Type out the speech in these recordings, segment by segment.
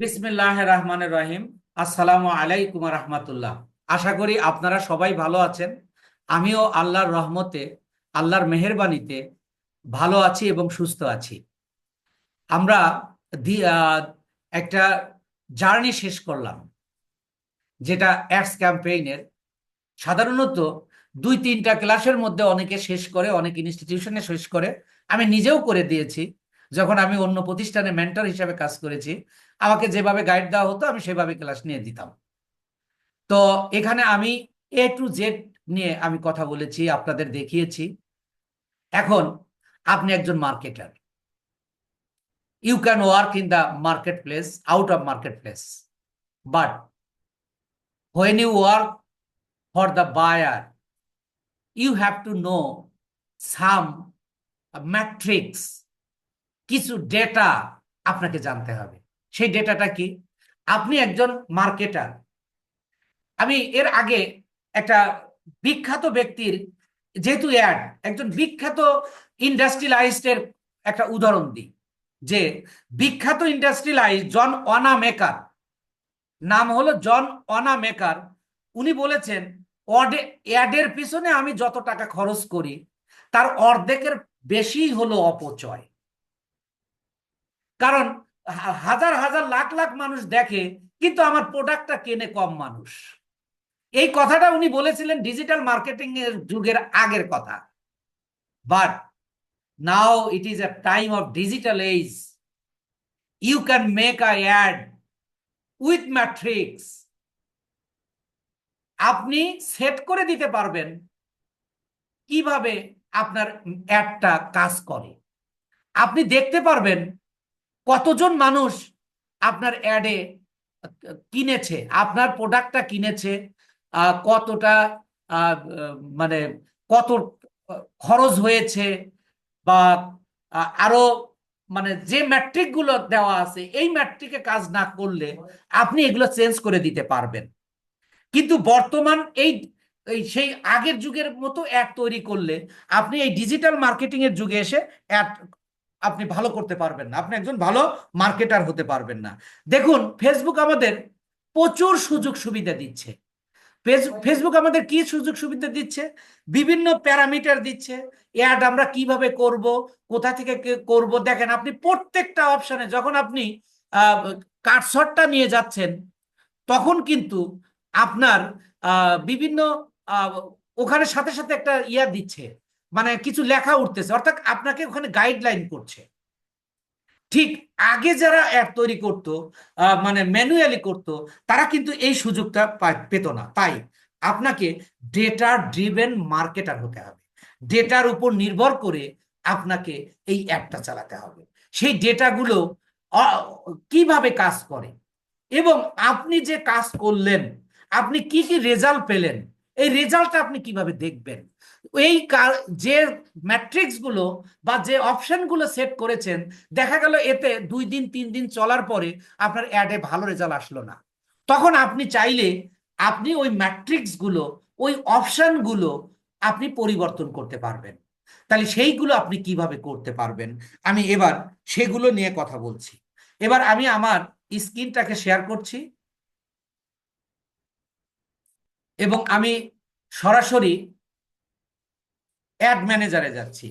বিসমিল্লাহ রহমানের রহিম আসসালামু আলাইকুম রহমতুল্লাহ। আশা করি আপনারা সবাই ভালো আছেন। আমিও আল্লাহর রহমতে, আল্লাহর মেহেরবানিতে ভালো আছি এবং সুস্থ আছি। আমরা একটা জার্নি শেষ করলাম, যেটা অ্যাডস ক্যাম্পেইনের। সাধারণত দুই তিনটা ক্লাসের মধ্যে অনেকে শেষ করে, অনেক ইনস্টিটিউশনে শেষ করে। আমি নিজেও করে দিয়েছি। যখন আমি অন্য প্রতিষ্ঠানে মেন্টর হিসাবে কাজ করেছি আমাকে যেভাবে গাইড দেওয়া হতো আমি সেভাবে ক্লাস নিয়ে দিতাম। তো এখানে আমি এ টু জেড নিয়ে আমি কথা বলেছি আপনাদের দেখিয়েছি। এখন আপনি একজন marketer you can work in the market place out of market place but when you work for the buyer you have to know some metrics, কিছু ডেটা আপনাকে জানতে হবে। সেই ডেটাটা কি? আপনি একজন মার্কেটার আমি এর আগে একটা বিখ্যাত ব্যক্তির, যেহেতু অ্যাড একজন বিখ্যাত ইন্ডাস্ট্রিয়ালাইস্টের একটা উদাহরণ দিই, যে বিখ্যাত ইন্ডাস্ট্রিয়ালাইস্ট জন অনা মেকার, নাম হলো জন অনা মেকার। উনি বলেছেন অডে অ্যাডের পিছনে আমি যত টাকা খরচ করি, তার অর্ধেকের বেশি হলো অপচয়। কারণ হাজার হাজার লাখ লাখ মানুষ দেখে, কিন্তু আমার প্রোডাক্টটা কেনে কম মানুষ। এই কথাটা উনি বলেছিলেন ডিজিটাল মার্কেটিং এর যুগের আগের কথা। But now it is a time of digital age you can make a ad with metrics আপনি সেট করে দিতে পারবেন কীভাবে আপনার অ্যাডটা কাজ করে। আপনি দেখতে পারবেন কতজন মানুষ আপনার অ্যাডে কিনেছে? আপনার প্রোডাক্টটা কিনেছে? কতটা মানে কত খরচ হয়েছে? বা আরও মানে যে ম্যাট্রিকগুলো দেওয়া আছে, এই ম্যাট্রিকে কাজ না করলে আপনি এগুলো চেঞ্জ করে দিতে পারবেন। কিন্তু বর্তমান এই সেই আগের যুগের মতো অ্যাড তৈরি করলে আপনি এই ডিজিটাল মার্কেটিং এর যুগে এসে অ্যাড আপনি ভালো করতে পারবেন না। আপনি একজন ভালো মার্কেটার হতে পারবেন না। দেখুন ফেসবুক আমাদের প্রচুর সুযোগ সুবিধা দিচ্ছে। ফেস- ফেসবুক আমাদের কি সুযোগ সুবিধা দিচ্ছে? বিভিন্ন প্যারামিটার দিচ্ছে। অ্যাড আমরা কীভাবে করব? কোথা থেকে করব? দেখেন আপনি প্রত্যেকটা অপশানে যখন আপনি কাটশটটা নিয়ে যাচ্ছেন তখন কিন্তু আপনার বিভিন্ন ওখানে সাথে সাথে একটা ইয়া দিচ্ছে। মানে কিছু লেখা উঠতেছে, অর্থাৎ আপনাকে ওখানে গাইডলাইন করছে। ঠিক আগে যারা অ্যাড তৈরি করতো মানে ম্যানুয়ালি করতো, তারা কিন্তু এই সুযোগটা পেত না। তাই আপনাকে ডেটা ড্রিভেন মার্কেটার হতে হবে। ডেটার উপর নির্ভর করে আপনাকে এই অ্যাডটা চালাতে হবে। সেই ডেটাগুলো কীভাবে কাজ করে? এবং আপনি যে কাজ করলেন, আপনি কি কি রেজাল্ট পেলেন, এই রেজাল্টটা আপনি কীভাবে দেখবেন? এই যে ম্যাট্রিক্সগুলো বা যে অপশনগুলো সেট করেছেন, দেখা গেল এতে দুই দিন, তিন দিন চলার পরে আপনার অ্যাডে ভালো রেজাল্ট আসলো না। তখন আপনি চাইলে আপনি ওই ম্যাট্রিক্সগুলো, ওই অপশনগুলো আপনি পরিবর্তন করতে পারবেন। তাহলে সেইগুলো আপনি কীভাবে করতে পারবেন? আমি এবার সেগুলো নিয়ে কথা বলছি। এবার আমি আমার স্ক্রিনটাকে শেয়ার করছি। এবং আমি সরাসরি অ্যাড ম্যানেজারে যাচ্ছি।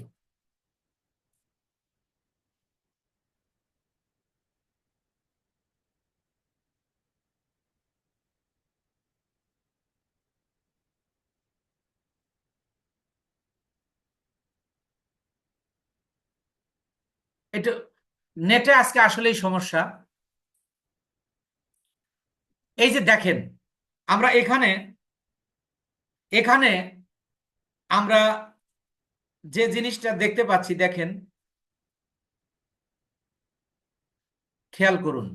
একটু নেটে আজকে আসলেই সমস্যা। এই যে দেখেন, আমরা এখানে এখানে আমরা যে জিনিসটা দেখতে পাচ্ছি, দেখেন। খেয়াল করুন।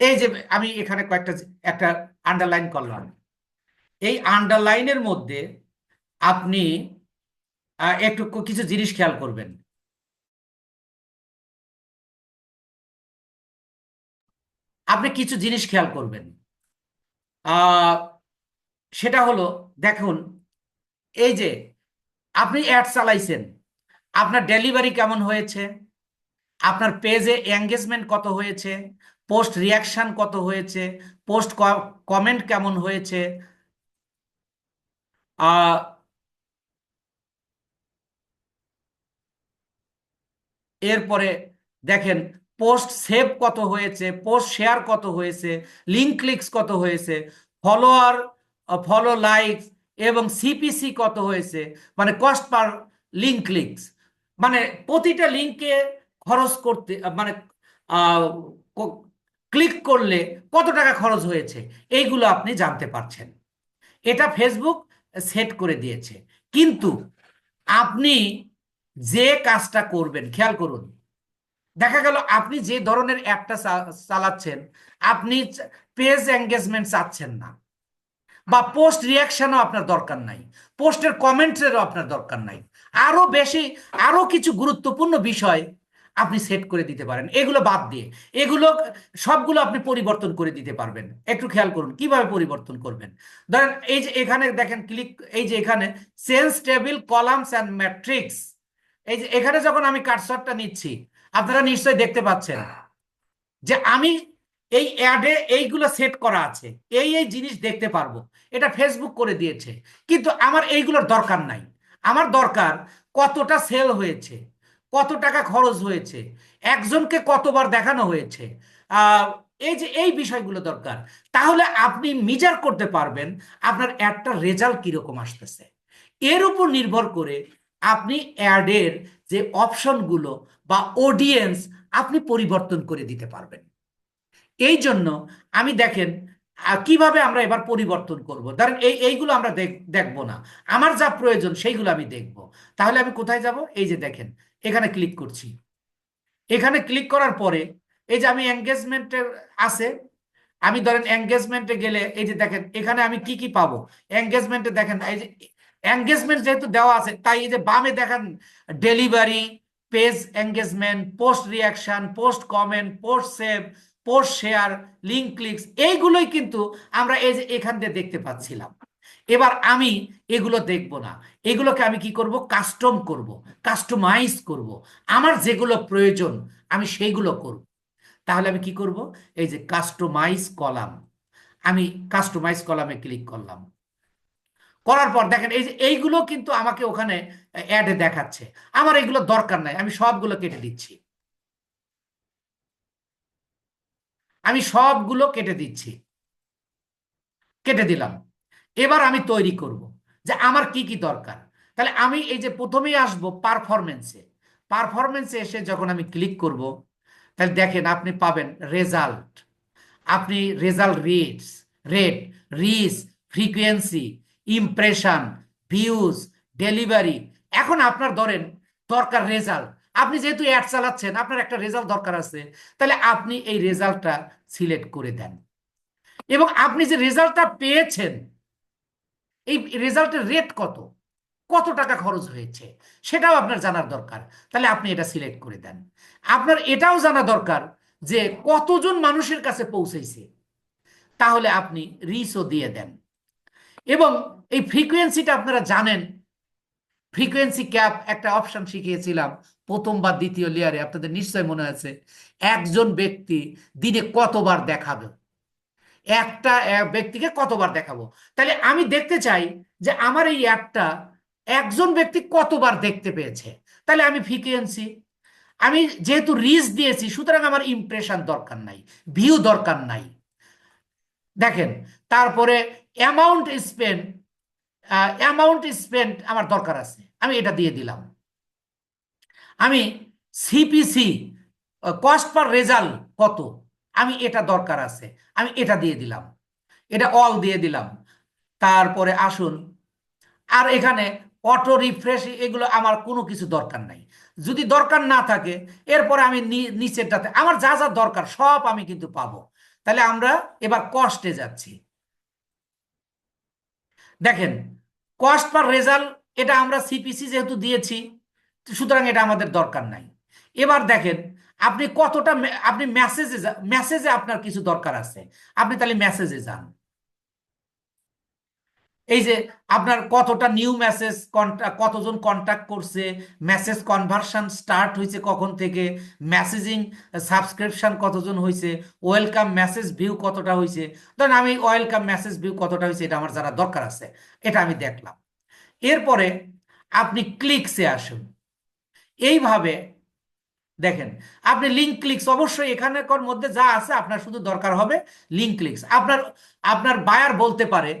এই যে আমি এখানে কয়েকটা একটা আন্ডারলাইন করলাম এই আন্ডারলাইনের মধ্যে আপনি একটু কিছু জিনিস খেয়াল করবেন। আপনি কিছু জিনিস খেয়াল করবেন। সেটা হলো, দেখুন, এই যে আপনি অ্যাড চালাইছেন, আপনার ডেলিভারি কেমন হয়েছে, আপনার পেজে এঙ্গেজমেন্ট কত হয়েছে পোস্ট রিয়াকশন কত হয়েছে পোস্ট কমেন্ট কেমন হয়েছে এরপরে দেখেন পোস্ট সেভ কত হয়েছে, পোস্ট শেয়ার কত হয়েছে লিঙ্ক ক্লিকস কত হয়েছে ফলোয়ার ফলো লাইক এবং সিপিসি কত হয়েছে মানে কস্ট পার লিঙ্ক ক্লিকস মানে প্রতিটা লিঙ্কে খরচ করতে মানে ক্লিক করলে কত টাকা খরচ হয়েছে, এইগুলো আপনি জানতে পারছেন। এটা ফেসবুক সেট করে দিয়েছে। কিন্তু আপনি যে কাজটা করবেন, খেয়াল করুন দেখা গেল আপনি যে ধরনের অ্যাপটা চালাচ্ছেন, আপনি পেজ এঙ্গেজমেন্ট চাচ্ছেন না বা পোস্ট রিয়াকশনও আপনার দরকার নাই, পোস্টের কমেন্টসেরও আপনার দরকার নাই। আরও বেশি আরও কিছু গুরুত্বপূর্ণ বিষয় আপনি সেট করে দিতে পারেন। এগুলো বাদ দিয়ে, এগুলো সবগুলো আপনি পরিবর্তন করে দিতে পারবেন। একটু খেয়াল করুন, কীভাবে পরিবর্তন করবেন? ধরেন এই যে এখানে দেখেন ক্লিক এই যে এখানে sense table columns and metrics এই যে এখানে যখন আমি কাটশটটা নিচ্ছি, আপনারা নিশ্চয়ই দেখতে পাচ্ছেন যে আমি এই অ্যাডে এইগুলো সেট করা আছে। এই এই জিনিস দেখতে পারব। এটা ফেসবুক করে দিয়েছে। কিন্তু আমার এইগুলোর দরকার নাই। আমার দরকার কতটা সেল হয়েছে, কত টাকা খরচ হয়েছে, একজনকে কতবার দেখানো হয়েছে এই যে, এই বিষয়গুলো দরকার। তাহলে আপনি মিজার করতে পারবেন আপনার অ্যাডটা রেজাল্ট কীরকম আসতেছে। এর উপর নির্ভর করে আপনি অ্যাডের যে অপশনগুলো বা অডিয়েন্স আপনি পরিবর্তন করে দিতে পারবেন। এই জন্য আমি দেখেন কীভাবে আমরা এবার পরিবর্তন করব? ধরেন এই, এইগুলো আমরা দেখব না। আমার যা প্রয়োজন সেইগুলো আমি দেখব। তাহলে আমি কোথায় যাব? এই যে দেখেন, এখানে ক্লিক করছি। এখানে ক্লিক করার পরে এই যে আমি এঙ্গেজমেন্টে আছে, আমি ধরেন এঙ্গেজমেন্টে গেলে এই যে দেখেন, এখানে আমি কি কি পাবো? এঙ্গেজমেন্টে দেখেন, এই যে এঙ্গেজমেন্ট যেহেতু দেওয়া আছে, তাই এই যে বামে দেখেন delivery page engagement post reaction post comment post save post share link clicks এইগুলোই কিন্তু আমরা এই যে এখান দিয়ে দেখতে পাচ্ছিলাম। এবার আমি এগুলো দেখব না। এগুলোকে আমি কি করব? কাস্টম করব কাস্টমাইজ করব। আমার যেগুলো প্রয়োজন, আমি সেইগুলো করব। তাহলে আমি কি করব? এই যে কাস্টমাইজ কলাম আমি কাস্টমাইজ কলামে ক্লিক করলাম। করার পর দেখেন, এই যে এইগুলো কিন্তু আমাকে ওখানে অ্যাডে দেখাচ্ছে। আমার এগুলো দরকার নাই, আমি সবগুলো কেটে দিচ্ছি। আমি সবগুলো কেটে দিচ্ছি। কেটে দিলাম। এবার আমি তৈরি করব যে আমার কি কি দরকার। তাহলে আমি এই যে প্রথমেই আসব পারফরমেন্সে পারফরমেন্সে এসে যখন আমি ক্লিক করব, তাহলে দেখেন আপনি পাবেন রেজাল্ট আপনি result rates rate reach frequency impression views delivery এখন আপনার ধরেন দরকার রেজাল্ট আপনি যেহেতু অ্যাড চালাচ্ছেন, আপনার একটা রেজাল্ট দরকার আছে, তাহলে আপনি এই রেজাল্টটা সিলেক্ট করে দেন। এবং আপনি যে রেজাল্টটা পেয়েছেন, এই রেজাল্টের রেট কত? কত টাকা খরচ হয়েছে? সেটাও আপনার জানার দরকার। তাহলে আপনি এটা সিলেক্ট করে দেন। আপনার এটাও জানা দরকার যে কতজন মানুষের কাছে পৌঁছেছে। তাহলে আপনি রিসও দিয়ে দেন। এবং এই ফ্রিকোয়েন্সিটা আপনারা জানেন। ফ্রিকোয়েন্সি ক্যাপ একটা অপশন শিখিয়েছিলাম প্রথম বা দ্বিতীয় লেয়ারে আপনাদের নিশ্চয় মনে আছে। একজন ব্যক্তি দিনে কতবার দেখাবে? একটা ব্যক্তিকে কতবার দেখাবো? তাহলে আমি দেখতে চাই যে আমার এই অ্যাপটা একজন ব্যক্তি কতবার দেখতে পেয়েছে? তাহলে আমি ফ্রিকুয়েন্সি আমি যেহেতু রিচ দিয়েছি, সুতরাং আমার ইমপ্রেশন দরকার নাই ভিউ দরকার নাই। দেখেন, তারপরে অ্যামাউন্ট স্পেন্ড অ্যামাউন্ট স্পেন্ড আমার দরকার আছে। আমি এটা দিয়ে দিলাম। আমি সিপিসি কস্ট পার রেজাল্ট কত? আমি এটা দরকার আছে। আমি এটা দিয়ে দিলাম। এটা অল দিয়ে দিলাম। তারপরে আসুন। আর এখানে অটো রিফ্রেশ এগুলো আমার কোনো কিছু দরকার নাই। যদি দরকার না থাকে, এরপরে আমি নিচেরটাতে, আমার যা যা দরকার, সব আমি কিন্তু পাবো। তাহলে আমরা এবার কস্টে যাচ্ছি। দেখেন কস্ট পার রেজাল্ট এটা আমরা সিপিসি যেহেতু দিয়েছি, সুতরাং এটা আমাদের দরকার নাই। এবার দেখেন, আপনি কতটা, আপনি মেসেজে মেসেজে আপনার কিছু দরকার আছে। আপনি তাহলে মেসেজে যান। এই যে আপনার কতটা নিউ মেসেজ কতজন কন্টাক্ট করছে মেসেজ কনভার্সন স্টার্ট হয়েছে কখন থেকে মেসেজিং সাবস্ক্রিপশন কতজন হয়েছে ওয়েলকাম মেসেজ ভিউ কতটা হয়েছে, ধরেন আমি ওয়েলকাম মেসেজ ভিউ কতটা হয়েছে, এটা আমার যারা দরকার আছে, এটা আমি দেখলাম। এরপরে আপনি ক্লিকসে আসুন। এইভাবে দেখেন, আপনি লিঙ্ক ক্লিকস অবশ্যই এখানকার মধ্যে যা আছে আপনার শুধু দরকার হবে লিঙ্ক ক্লিকস আপনার আপনার বায়ার বলতে পারে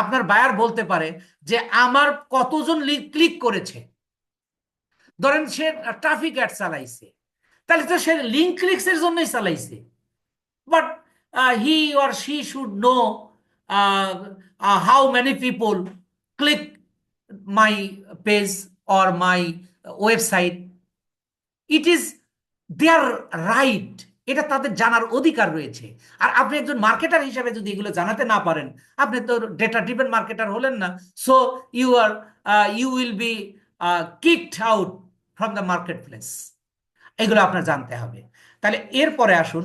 আপনার বায়ার বলতে পারে যে আমার কতজন ক্লিক করেছে। ধরেন সে ট্রাফিক অ্যাড চালাইছে। তাহলে তো সে লিঙ্ক ক্লিকস এর জন্যই চালাইছে। But he or she should know how many people click my page or my website it is there right এটা তাদের জানার অধিকার রয়েছে। আর আপনি একজন মার্কেটার হিসেবে যদি এগুলো জানাতে না পারেন, আপনি তো ডেটা ড্রিভেন মার্কেটার হলেন না। So you are you will be kicked out from the market place এগুলো আপনার জানতে হবে। তাহলে এরপরে আসুন।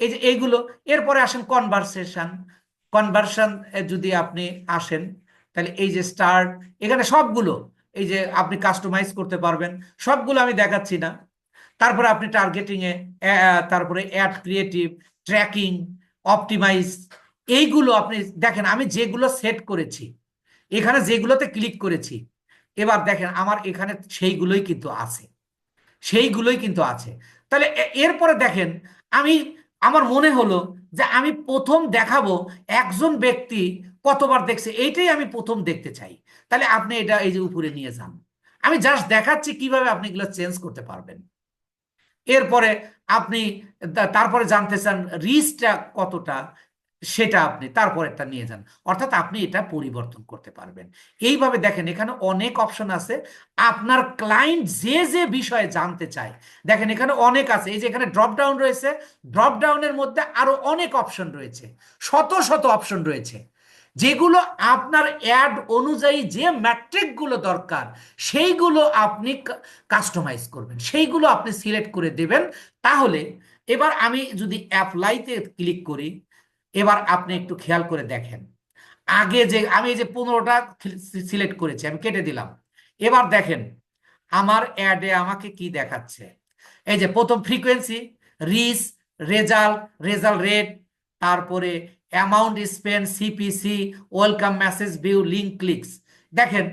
এই যে এইগুলো এরপরে আসেন কনভারসেশন কনভার্সন যদি আপনি আসেন, তাহলে এই যে স্টার্ট এখানে সবগুলো, এই যে আপনি কাস্টমাইজ করতে পারবেন। সবগুলো আমি দেখাচ্ছি না। তারপরে আপনি টার্গেটিং এ তারপরে অ্যাড ক্রিয়েটিভ ট্র্যাকিং অপটিমাইজ এইগুলো আপনি দেখেন, আমি যেগুলো সেট করেছি, এখানে যেগুলোতে ক্লিক করেছি, এবার দেখেন আমার এখানে সেইগুলোই কিন্তু আছে, সেইগুলোই কিন্তু আছে। তাহলে এরপরে দেখেন, আমি, আমার মনে হলো যে আমি প্রথম দেখাবো একজন ব্যক্তি কতবার দেখছে, এইটাই আমি প্রথম দেখতে চাই। তাহলে আপনি এটা এই যে উপরে নিয়ে যান। আমি জাস্ট দেখাচ্ছি কীভাবে আপনি এগুলো চেঞ্জ করতে পারবেন। এরপরে আপনি তারপরে জানতে চান রিচটা কতটা, সেটা আপনি তারপরেরটা নিয়ে যান। অর্থাৎ আপনি এটা পরিবর্তন করতে পারবেন। এইভাবে দেখেন, এখানে অনেক অপশন আছে। আপনার ক্লায়েন্ট যে যে বিষয়ে জানতে চায়, দেখেন এখানে অনেক আছে। এই যে এখানে ড্রপ ডাউন রয়েছে। ড্রপ ডাউনের মধ্যে আরও অনেক অপশন রয়েছে। শত শত অপশন রয়েছে। যেগুলো আপনার অ্যাড অনুযায়ী যে ম্যাট্রিকগুলো দরকার, সেইগুলো আপনি কাস্টমাইজ করবেন। সেইগুলো আপনি সিলেক্ট করে দেবেন। তাহলে এবার আমি যদি অ্যাপ্লাইতে ক্লিক করি, এবার আপনি একটু খেয়াল করে দেখেন। আগে যে, আমি যে পনেরোটা সিলেক্ট করেছি, আমি কেটে দিলাম। এবার দেখেন, আমার অ্যাডে আমাকে কি দেখাচ্ছে? এই যে প্রথম frequency reach result result rate তারপরে amount spend CPC welcome message view link clicks দেখেন,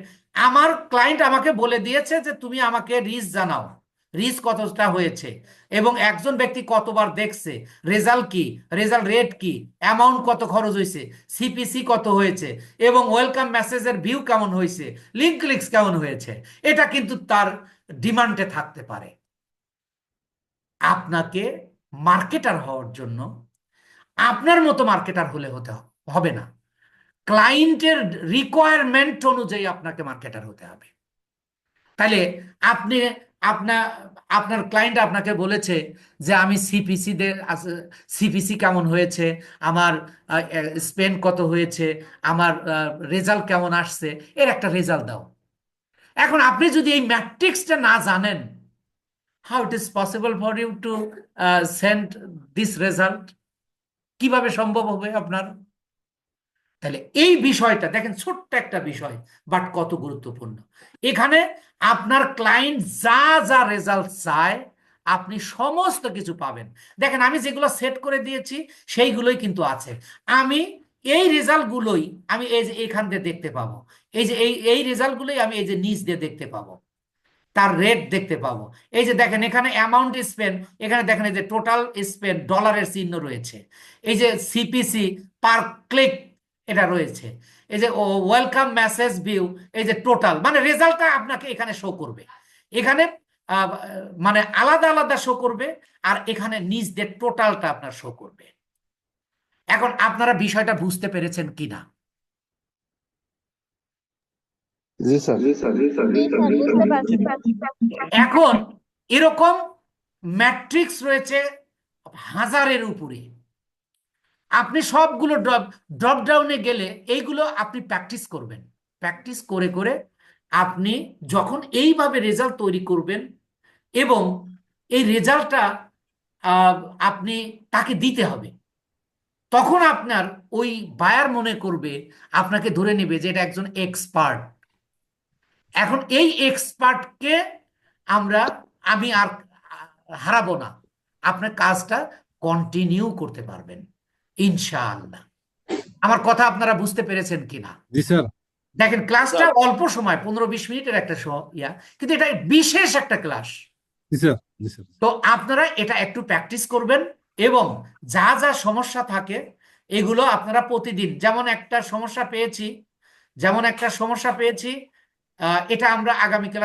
আমার ক্লায়েন্ট আমাকে বলে দিয়েছে যে, তুমি আমাকে রিস জানাও। রিস কতটা হয়েছে? এবং একজন ব্যক্তি কতবার দেখছে? রেজাল্ট কি? রেজাল্ট রেট কি? অ্যামাউন্ট কত খরচ হয়েছে? সিপিসি কত হয়েছে? এবং ওয়েলকাম মেসেজের ভিউ কেমন হয়েছে? লিঙ্ক ক্লিকস কেমন হয়েছে? এটা কিন্তু তার ডিমান্ডে থাকতে পারে। আপনাকে মার্কেটার হওয়ার জন্য আপনার মতো মার্কেটার হলে হতে হবে না। ক্লায়েন্টের রিকোয়ারমেন্ট অনুযায়ী আপনাকে মার্কেটার হতে হবে। তাহলে আপনি আপনার আপনার ক্লায়েন্ট আপনাকে বলেছে যে, আমি সিপিসি দের সিপিসি কেমন হয়েছে? আমার স্পেন্ড কত হয়েছে? আমার রেজাল্ট কেমন আসছে? এর একটা রেজাল্ট দাও। এখন আপনি যদি এই ম্যাট্রিক্সটা না জানেন how it is possible for you to send this result কীভাবে সম্ভব হবে আপনার? তাহলে এই বিষয়টা, দেখেন ছোট্ট একটা বিষয় বাট কত গুরুত্বপূর্ণ। এখানে আপনার ক্লায়েন্ট যা যা রেজাল্ট চায়, আপনি সমস্ত কিছু পাবেন। দেখেন, আমি যেগুলো সেট করে দিয়েছি, সেইগুলোই কিন্তু আছে। আমি এই রেজাল্টগুলোই আমি এই যে এখান দিয়ে দেখতে পাবো। এই যে এই এই রেজাল্টগুলোই আমি এই যে নিচ দিয়ে দেখতে পাবো। তার রেট দেখতে পাবো। এই যে দেখেন, এখানে অ্যামাউন্ট স্পেন্ড এখানে দেখেন এই যে টোটাল স্পেন্ড ডলারের চিহ্ন রয়েছে। এই যে সিপিসি পার ক্লিক এটা রয়েছে। এই যে ওয়েলকাম মেসেজ ভিউ এই যে টোটাল মানে রেজাল্টটা আপনাকে এখানে শো করবে। এখানে মানে আলাদা আলাদা শো করবে, আর এখানে নিজ দিয়ে টোটালটা আপনার শো করবে। এখন আপনারা বিষয়টা বুঝতে পেরেছেন কিনা? জি স্যার। জি স্যার জি স্যার জি স্যার বুঝতে পারছি এখন এরকম ম্যাট্রিক্স রয়েছে হাজারের উপরে। আপনি সবগুলো ড্রপ ড্রপ ডাউনে গেলে এইগুলো আপনি প্র্যাকটিস করবেন। প্র্যাকটিস করে করে আপনি যখন এইভাবে রেজাল্ট তৈরি করবেন এবং এই রেজাল্টটা আপনি তাকে দিতে হবে তখন আপনার ওই বায়ার মনে করবে আপনাকে ধরে নেবে যে এটা একজন এক্সপার্ট। এখন এই এক্সপার্টকে আমরা আমি আর হারাবো না। আপনার কাজটা কন্টিনিউ করতে পারবেন ইনশাআল্লাহ। আমার কথা আপনারা বুঝতে পেরেছেন কিনা? জি স্যার। দেখেন ক্লাসটা অল্প সময় পনেরো বিশ মিনিটের একটা ইয়া কিন্তু এটা বিশেষ একটা ক্লাস। তো আপনারা এটা একটু প্র্যাকটিস করবেন এবং যা যা সমস্যা থাকে এগুলো আপনারা প্রতিদিন যেমন একটা সমস্যা পেয়েছি যেমন একটা সমস্যা পেয়েছি এটা আমরা আগামী ক্লাস